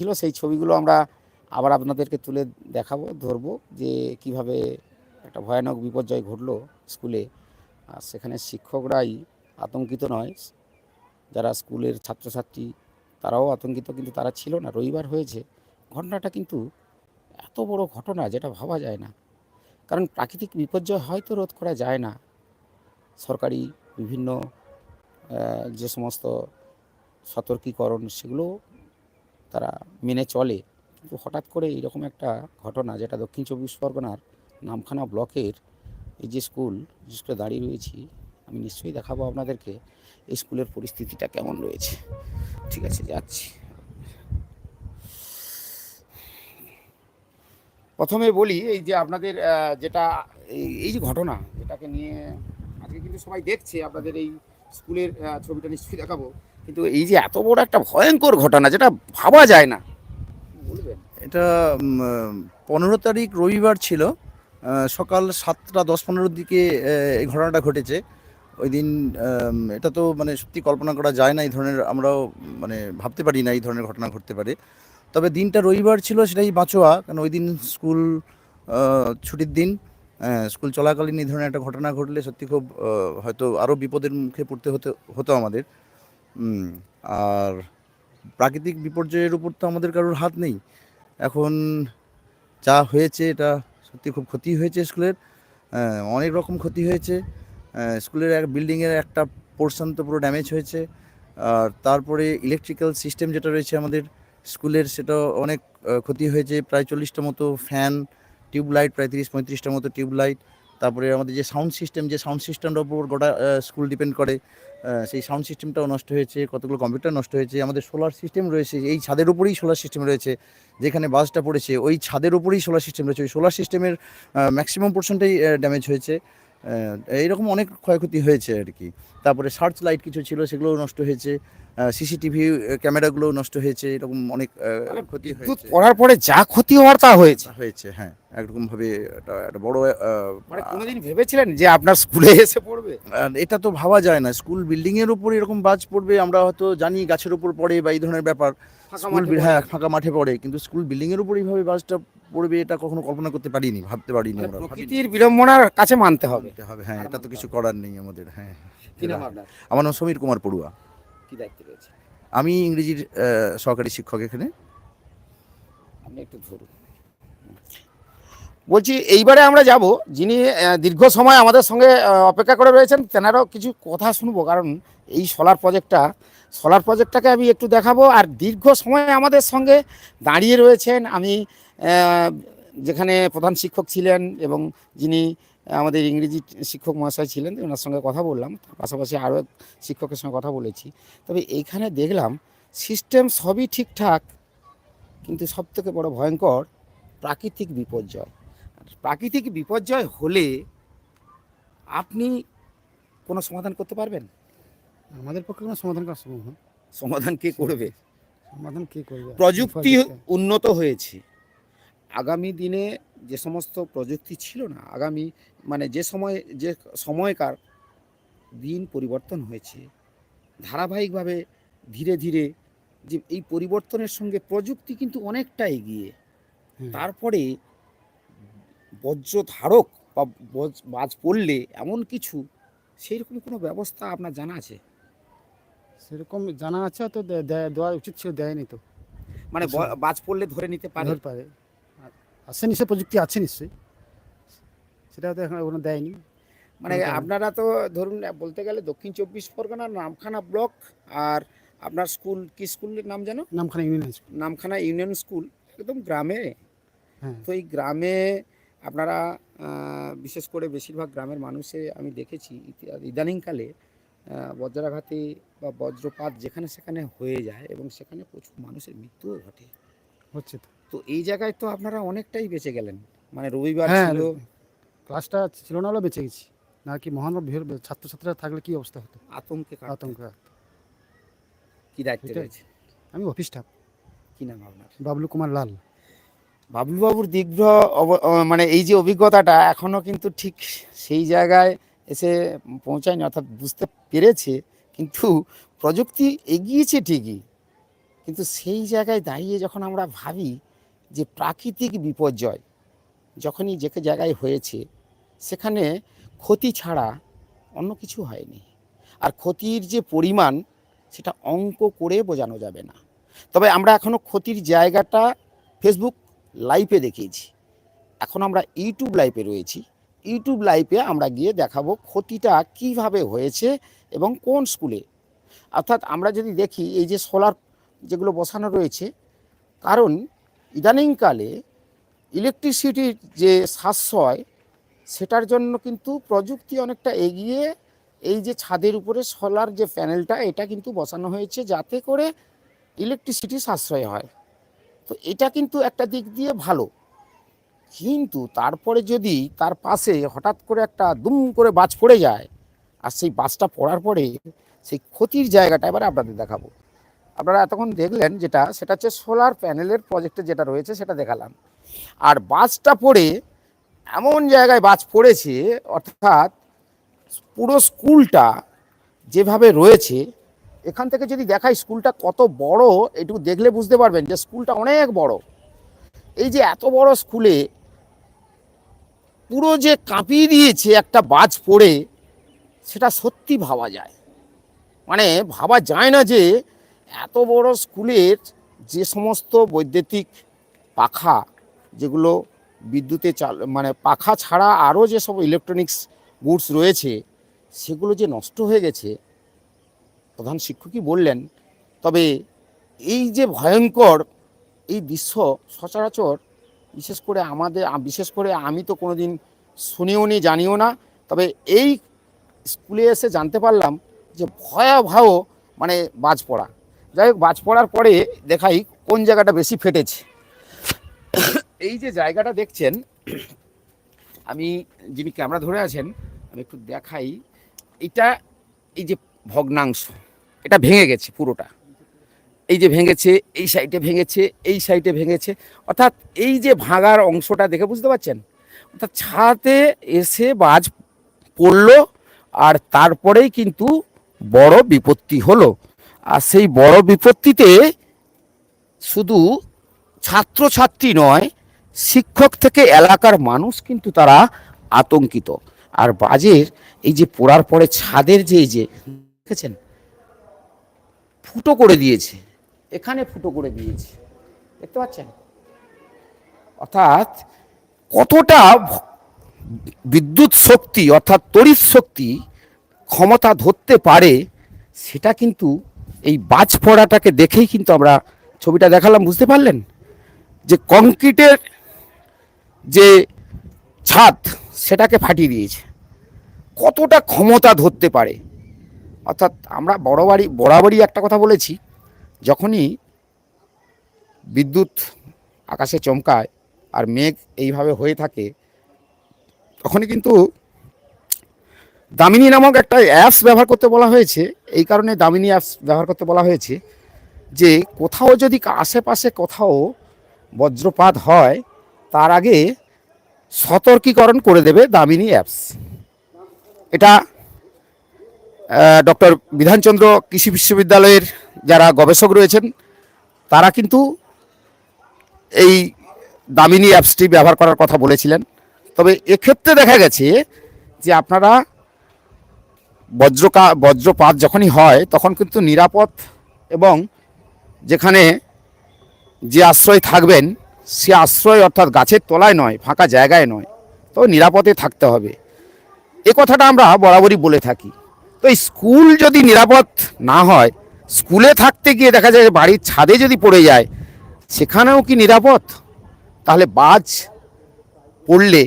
ছিল, সেই ছবিগুলো আমরা আবার আপনাদেরকে তুলে দেখাবো, ধরবো যে কীভাবে একটা ভয়ানক বিপর্যয় ঘটলো স্কুলে। আর সেখানে শিক্ষকরাই আতঙ্কিত নয়। যারা স্কুলের ছাত্রছাত্রী, তারাও আতঙ্কিত, কিন্তু তারা ছিল না। রবিবার হয়েছে। ঘটনাটা কিন্তু এত বড় ঘটনা যেটা ভাবা যায় না। কারণ প্রাকৃতিক বিপর্যয় হয়তো রোধ করা যায় না। সরকারি বিভিন্ন যে সমস্ত সতর্কীকরণ, সেগুলো তারা মেনে চলে। কিন্তু হঠাৎ করে এরকম একটা ঘটনা, যেটা দক্ষিণ চব্বিশ পরগনার নামখানা ব্লকের এই যে স্কুল, যে স্কুলে দাঁড়িয়ে রয়েছি, আমি নিশ্চয়ই দেখাবো আপনাদেরকে এই স্কুলের পরিস্থিতিটা কেমন রয়েছে। ঠিক আছে, যাচ্ছি। প্রথমে বলি, এই যে আপনাদের যেটা এই- এই যে ঘটনা, যেটাকে নিয়ে আজকে কিন্তু সবাই দেখছে, আপনাদের এই স্কুলের ছবিটা নিশ্চয়ই দেখাবো। কিন্তু এই যে এত বড় একটা ভয়ঙ্কর ঘটনা যেটা ভাবা যায় না। এটা পনেরো তারিখ রবিবার ছিল সকাল সাতটা দশ পনেরোর দিকে এই ঘটনাটা ঘটেছে। ওই দিন এটা তো মানে সত্যি কল্পনা করা যায় না, এই ধরনের আমরাও মানে ভাবতে পারি না এই ধরনের ঘটনা ঘটতে পারে। তবে দিনটা রবিবার ছিল, সেটাই বাঁচোয়া, কারণ ওই দিন স্কুল ছুটির দিন স্কুল চলাকালীন এই ধরনের একটা ঘটনা ঘটলে সত্যি খুব হয়তো আরও বিপদের মুখে পড়তে হতে, হতো আমাদের। আর প্রাকৃতিক বিপর্যয়ের উপর তো আমাদের কারোর হাত নেই। এখন যা হয়েছে এটা সত্যি খুব ক্ষতি হয়েছে স্কুলের। আহ, অনেক রকম ক্ষতি হয়েছে। স্কুলের এক বিল্ডিংয়ের একটা পোর্শন তো পুরো ড্যামেজ হয়েছে। আর তারপরে ইলেকট্রিক্যাল সিস্টেম যেটা রয়েছে আমাদের স্কুলের সেটা অনেক ক্ষতি হয়েছে। প্রায় চল্লিশটা মতো ফ্যান টিউবলাইট প্রায় তিরিশ পঁয়ত্রিশটা মতো টিউবলাইট। তারপরে আমাদের যে সাউন্ড সিস্টেম যে সাউন্ড সিস্টেমটার উপর গোটা স্কুল ডিপেন্ড করে সেই সাউন্ড সিস্টেমটাও নষ্ট হয়েছে, কতগুলো কম্পিউটার নষ্ট হয়েছে, আমাদের সোলার সিস্টেম রয়েছে, এই ছাদের উপরেই সোলার সিস্টেম রয়েছে, যেখানে বাসটা পড়েছে, ওই ছাদের উপরেই সোলার সিস্টেম রয়েছে, ওই সোলার সিস্টেমের ম্যাক্সিমাম পোর্শনটাই ড্যামেজ হয়েছে। এইরকম অনেক ক্ষয়ক্ষতি হয়েছে আর কি। তারপরে সার্চ লাইট কিছু ছিল, সেগুলোও নষ্ট হয়েছে। সিসিটিভি ক্যামেরাগুলো নষ্ট হয়েছে এরকম অনেক ক্ষতি হয়েছে। পড়ার পরে যা ক্ষতি হওয়ার তা হয়েছে। হয়েছে হ্যাঁ একরকমভাবে একটা একটা বড় মানে কোনোদিন ভেবেছিলেন যে আপনার স্কুলে এসে পড়বে? এটা তো ভাবা যায় না স্কুল বিল্ডিং এর উপর এরকম বাজ পড়বে আমরা হয়তো জানি গাছের উপর পড়ে বা এই ধরনের ব্যাপার। স্কুল হ্যাঁ ফাঁকা মাঠে পড়ে কিন্তু স্কুল বিল্ডিং এর উপর এইভাবে বাজটা পড়বে এটা কখনো কল্পনা করতে পারিনি ভাবতে পারিনি মানে আমরা প্রকৃতির বিড়ম্বনার কাছে মানতে হবে। হবে হ্যাঁ এটা তো কিছু করার নেই আমাদের হ্যাঁ। আমার নাম সমীর কুমার পড়ুয়া। কি দায়িত্ব রয়েছে? আমি ইংরেজির সহকারী শিক্ষক এখানে। আপনি একটু ধরুন। বলছি এইবারে আমরা যাব যিনি দীর্ঘ সময় আমাদের সঙ্গে অপেক্ষা করে রয়েছেন তেনারও কিছু কথা শুনব কারণ এই সোলার প্রজেক্টটা সোলার প্রজেক্টটাকে আমি একটু দেখাবো আর দীর্ঘ সময় আমাদের সঙ্গে দাঁড়িয়ে রয়েছেন আমি যেখানে প্রধান শিক্ষক ছিলেন এবং যিনি আমাদের ইংরেজি শিক্ষক মহাশয় ছিলেন ওনার সঙ্গে কথা বললাম তার পাশাপাশি আরও শিক্ষকের সঙ্গে কথা বলেছি। তবে এইখানে দেখলাম সিস্টেম সবই ঠিকঠাক কিন্তু সবথেকে বড় ভয়ঙ্কর প্রাকৃতিক বিপর্যয়। প্রাকৃতিক বিপর্যয় হলে আপনি কোনো সমাধান করতে পারবেন? আমাদের পক্ষে কোনো সমাধান করা সম্ভব সমাধান কে করবে? সমাধান কে করবে? প্রযুক্তি উন্নত হয়েছে। আগামী দিনে যে সমস্ত প্রযুক্তি ছিল না আগামী মানে যে সময় যে সময়কার দিন পরিবর্তন হয়েছে ধারাবাহিকভাবে ধীরে ধীরে যে এই পরিবর্তনের সঙ্গে প্রযুক্তি কিন্তু অনেকটা এগিয়ে। তারপরে বজ্র ধারক বা বজ- পড়লে এমন কিছু সেই রকম কোনো ব্যবস্থা আপনার জানা আছে? সেরকম জানা আছে তো দেওয়া উচিত ছিল দেয়নি তো। মানে বাজ পড়লে ধরে নিতে পারে। আছে নিশ্চয়ই প্রযুক্তি আছে নিশ্চয়ই। সেটা তো এখন দেয়নি। মানে আপনারা তো ধরুন বলতে গেলে দক্ষিণ চব্বিশ পরগনার নামখানা ব্লক আর আপনার স্কুল কি স্কুলের নাম জানো Namkhana union school. Namkhana union school একদম গ্রামে। হ্যাঁ। তো এই গ্রামে আপনারা বিশেষ করে বেশিরভাগ গ্রামের মানুষে আমি দেখেছি ইদানিংকালে বজ্রাঘাতে বা বজ্রপাত যেখানে সেখানে হয়ে যায় এবং সেখানে প্রচুর মানুষের মৃত্যুও ঘটে। হচ্ছে তো। তো এই জায়গায় তো আপনারা অনেকটাই বেঁচে গেলেন। মানে রবিবার হ্যাঁ ছিল। ক্লাসটা ছিল না হলেও বেঁচে গেছি। না কি মহান ছাত্রছাত্রীরা থাকলে কি অবস্থা হতো? আতঙ্কে। আতঙ্ক কি দায়িত্ব। রয়েছে আমি অফিস স্টাফ কি নাম আপনার? বাবলু কুমার লাল। বাবলুবাবুর দীর্ঘ অব- মানে এই যে অভিজ্ঞতাটা এখনও কিন্তু ঠিক সেই জায়গায় এসে পৌঁছায়নি অর্থাৎ বুঝতে পেরেছে কিন্তু প্রযুক্তি এগিয়েছে ঠিকই। কিন্তু সেই জায়গায় দাঁড়িয়ে যখন আমরা ভাবি যে প্রাকৃতিক বিপর্যয় যখনই যে জায়গায় হয়েছে, সেখানে ক্ষতি ছাড়া অন্য কিছু হয়নি। আর ক্ষতির যে পরিমাণ, সেটা অঙ্ক করে বোঝানো যাবে না। তবে আমরা এখনও ক্ষতির জায়গাটা ফেসবুক লাইভে দেখিয়েছি। এখন আমরা ইউটিউব লাইভে রয়েছি। ইউটিউব লাইভে আমরা গিয়ে দেখাবো ক্ষতিটা কীভাবে হয়েছে এবং কোন স্কুলে। অর্থাৎ আমরা যদি দেখি, এই যে সোলার যেগুলো বসানো রয়েছে, কারণ ইদানিংকালে ইলেকট্রিসিটির যে সাশ্রয়, সেটার জন্য কিন্তু প্রযুক্তি অনেকটা এগিয়ে এই যে ছাদের উপরে সোলার যে প্যানেলটা এটা কিন্তু বসানো হয়েছে যাতে করে ইলেকট্রিসিটি সাশ্রয় হয়। তো এটা কিন্তু একটা দিক দিয়ে ভালো। কিন্তু তারপরে যদি তার পাশে হঠাৎ করে একটা দুম করে বাজ পড়ে যায়, আর সেই বাসটা পড়ার পরে সেই ক্ষতির জায়গাটা এবারে আপনাদের দেখাবো। আপনারা এতক্ষণ দেখলেন যেটা, সেটা হচ্ছে সোলার প্যানেলের প্রজেক্টে যেটা রয়েছে সেটা দেখালাম। আর বাসটা পড়ে এমন জায়গায় বাজ পড়েছে, অর্থাৎ পুরো স্কুলটা যেভাবে রয়েছে, এখান থেকে যদি দেখাই স্কুলটা কত বড় এটুকু দেখলে বুঝতে পারবেন যে স্কুলটা অনেক বড়। এই যে এত বড় স্কুলে পুরো যে কাঁপিয়ে দিয়েছে একটা বাজ পড়ে, সেটা সত্যি ভাবা যায়। মানে ভাবা যায় না যে এত বড় স্কুলের যে সমস্ত বৈদ্যুতিক পাখা যেগুলো বিদ্যুতে চাল মানে পাখা ছাড়া আরও যেসব ইলেকট্রনিক্স গুডস রয়েছে, সেগুলো যে নষ্ট হয়ে গেছে, প্রধান শিক্ষকই বললেন, তবে এই যে ভয়ঙ্কর এই দৃশ্য সচরাচর, বিশেষ করে আমাদের বিশেষ করে আমি তো কোনোদিন শুনিও নি, জানিও না, তবে এই স্কুলে এসে জানতে পারলাম যে ভয়াবহ মানে বাজ পড়া। যাই হোক, বাজ পড়ার পরে দেখাই কোন জায়গাটা বেশি ফেটেছে। এই যে জায়গাটা দেখছেন, আমি যিনি ক্যামেরা ধরে আছেন, আমি একটু দেখাই, এটা এই যে ভগ্নাংশ, এটা ভেঙে গেছে পুরোটা। এই যে ভেঙেছে, এই সাইডে ভেঙেছে, এই সাইডে ভেঙেছে। অর্থাৎ এই যে ভাঙার অংশটা দেখে বুঝতে পারছেন? অর্থাৎ ছাদে এসে বাজ পড়ল, আর তারপরেই কিন্তু বড় বিপত্তি হলো। আর সেই বড় বিপত্তিতে শুধু ছাত্রছাত্রী নয়, শিক্ষক থেকে এলাকার মানুষ কিন্তু তারা আতঙ্কিত। আর বাজের এই যে পোড়ার পরে ছাদের যে যে, দেখেছেন? ফুটো করে দিয়েছে। এখানে ফুটো করে দিয়েছে। দেখতে পাচ্ছেন? অর্থাৎ কতটা বিদ্যুৎ শক্তি অর্থাৎ তড়িৎ শক্তি ক্ষমতা ধরতে পারে, সেটা কিন্তু এই বাজ পড়াটাকে দেখেই কিন্তু আমরা ছবিটা দেখালাম, বুঝতে পারলেন? যে কংক্রিটের যে ছাদ, সেটাকে ফাটিয়ে দিয়েছে। কতটা ক্ষমতা ধরতে পারে? অর্থাৎ আমরা বড় বাড়ি, বরাবরই একটা কথা বলেছি, যখনই বিদ্যুৎ আকাশে চমকায় আর মেঘ এইভাবে হয়ে থাকে, তখনই কিন্তু দামিনী নামক একটা অ্যাপস ব্যবহার করতে বলা হয়েছে এই কারণে দামিনী অ্যাপস ব্যবহার করতে বলা হয়েছে যে কোথাও যদি আশেপাশে কোথাও বজ্রপাত হয়, তার আগে সতর্কীকরণ করে দেবে দামিনী অ্যাপস। এটা ডক্টর বিধানচন্দ্র কৃষি বিশ্ববিদ্যালয়ের যারা গবেষক রয়েছেন, তারা কিন্তু এই দামিনী অ্যাপসটি ব্যবহার করার কথা বলেছিলেন। তবে এক্ষেত্রে দেখা গেছে যে আপনারা বজ্রকা, বজ্রপাত যখনই হয়, তখন কিন্তু নিরাপদ এবং যেখানে যে আশ্রয় থাকবেন, সে আশ্রয় অর্থাৎ গাছের তলায় নয়, ফাঁকা জায়গায় নয়। তো নিরাপদে থাকতে হবে। এ কথাটা আমরা বরাবরই বলে থাকি। তো এই স্কুল যদি নিরাপদ না হয়, স্কুলে থাকতে গিয়ে দেখা যায় বাড়ির ছাদে যদি পড়ে যায়, সেখানেও কি নিরাপদ? তাহলে বাজ পড়লে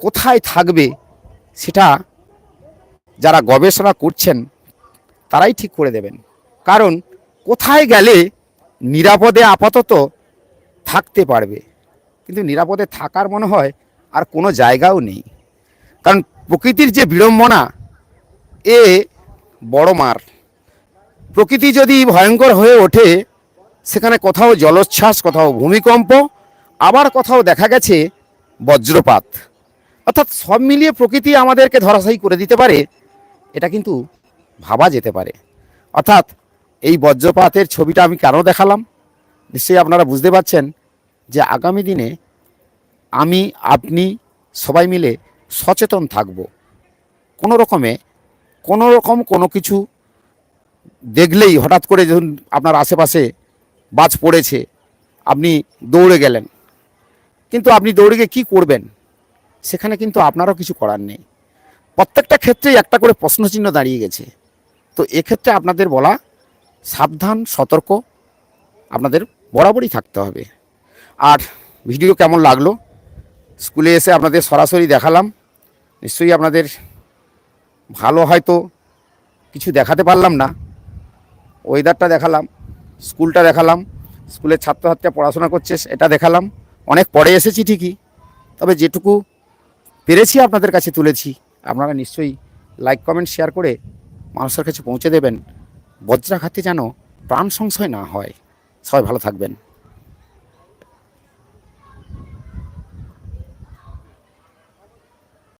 কোথায় থাকবে, সেটা যারা গবেষণা করছেন, তারাই ঠিক করে দেবেন। কারণ কোথায় গেলে নিরাপদে আপাতত থাকতে পারবে? কিন্তু নিরাপদে থাকার মনে হয় আর কোনো জায়গাও নেই। কারণ প্রকৃতির যে বিড়ম্বনা, এ বড় মার। প্রকৃতি যদি ভয়ঙ্কর হয়ে ওঠে, সেখানে কোথাও জলোচ্ছ্বাস, কোথাও ভূমিকম্প, আবার কোথাও দেখা গেছে বজ্রপাত। অর্থাৎ সব মিলিয়ে প্রকৃতি আমাদেরকে ধরাশায়ী করে দিতে পারে। এটা কিন্তু ভাবা যেতে পারে। অর্থাৎ এই বজ্রপাতের ছবিটা আমি কেন দেখালাম? নিশ্চয়ই আপনারা বুঝতে পারছেন যে আগামী দিনে আমি, আপনি সবাই মিলে সচেতন থাকব। কোনো রকমে, কোনো রকম কোনো কিছু দেখলেই হঠাৎ করে যখন আপনার আশেপাশে বাজ পড়েছে, আপনি দৌড়ে গেলেন। কিন্তু আপনি দৌড়ে গিয়ে কী করবেন? সেখানে কিন্তু আপনারও কিছু করার নেই। প্রত্যেকটা ক্ষেত্রেই একটা করে প্রশ্নচিহ্ন দাঁড়িয়ে গেছে। তো এক্ষেত্রে আপনাদের বলা, সাবধান, সতর্ক, আপনাদের বরাবরই থাকতে হবে। আর ভিডিও কেমন লাগল? স্কুলে এসে আপনাদের সরাসরি দেখালাম। নিশ্চয়ই আপনাদের ভালো হয়তো কিছু দেখাতে পারলাম না। ওয়েদারটা দেখালাম, স্কুলটা দেখালাম, স্কুলের ছাত্রছাত্রীরা পড়াশোনা করছে এটা দেখালাম। অনেক পরে এসেছি ঠিকই, তবে যেটুকু পেরেছি আপনাদের কাছে তুলেছি। আপনারা নিশ্চয়ই লাইক কমেন্ট শেয়ার করে মানুষের কাছে পৌঁছে দেবেন। বজ্রাঘাতে যেন প্রাণ সংশয় না হয়। সবাই ভালো থাকবেন।